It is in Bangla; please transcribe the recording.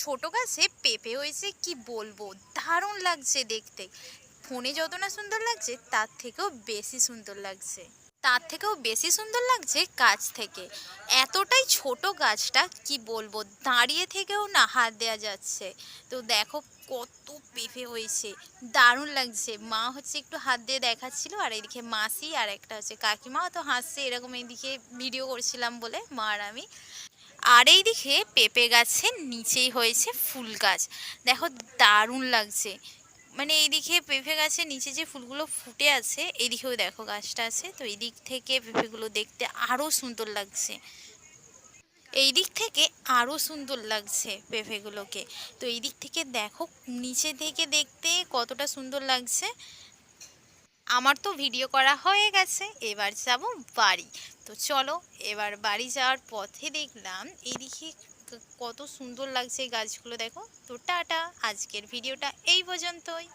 ছোট গাছে পেঁপে হয়েছে, কি বলব? দারুণ লাগছে দেখতে। ফোনে যত না সুন্দর লাগছে, তার থেকেও বেশি সুন্দর লাগছে। তার থেকেও বেশি সুন্দর লাগছে কাছ থেকে। এতটাই ছোট গাছটা, কি বলব? দাঁড়িয়ে থেকেও না হাত দেওয়া যাচ্ছে। তো দেখো কত পেঁপে হয়েছে। দারুণ লাগছে। মা হচ্ছে একটু হাত দিয়ে দেখাচ্ছিল, আর এদিকে মাসি আর একটা হচ্ছে কাকিমাও তো হাসছে, এরকম এদিকে ভিডিও করছিলাম বলে, মা আর আমি। আর এই দিকে পেঁপে গাছের নিচেই হয়েছে ফুল গাছ। দেখো দারুণ লাগছে। মানে এইদিকে পেঁপে গাছের নিচে যে ফুলগুলো ফুটে আছে, এইদিকেও দেখো গাছটা আছে। তো এই দিক থেকে পেঁপেগুলো দেখতে আরও সুন্দর লাগছে। এই দিক থেকে আরও সুন্দর লাগছে পেঁপেগুলোকে। তো এই দিক থেকে দেখো, নিচে থেকে দেখতে কতটা সুন্দর লাগছে। আমার তো ভিডিও করা হয়ে গেছে, এবার যাব বাড়ি। তো চলো, এবার বাড়ি যাওয়ার পথে দেখলাম এদিকে কত সুন্দর লাগছে গাছগুলো, দেখো। তো টাটা, আজকের ভিডিওটা এই পর্যন্তই।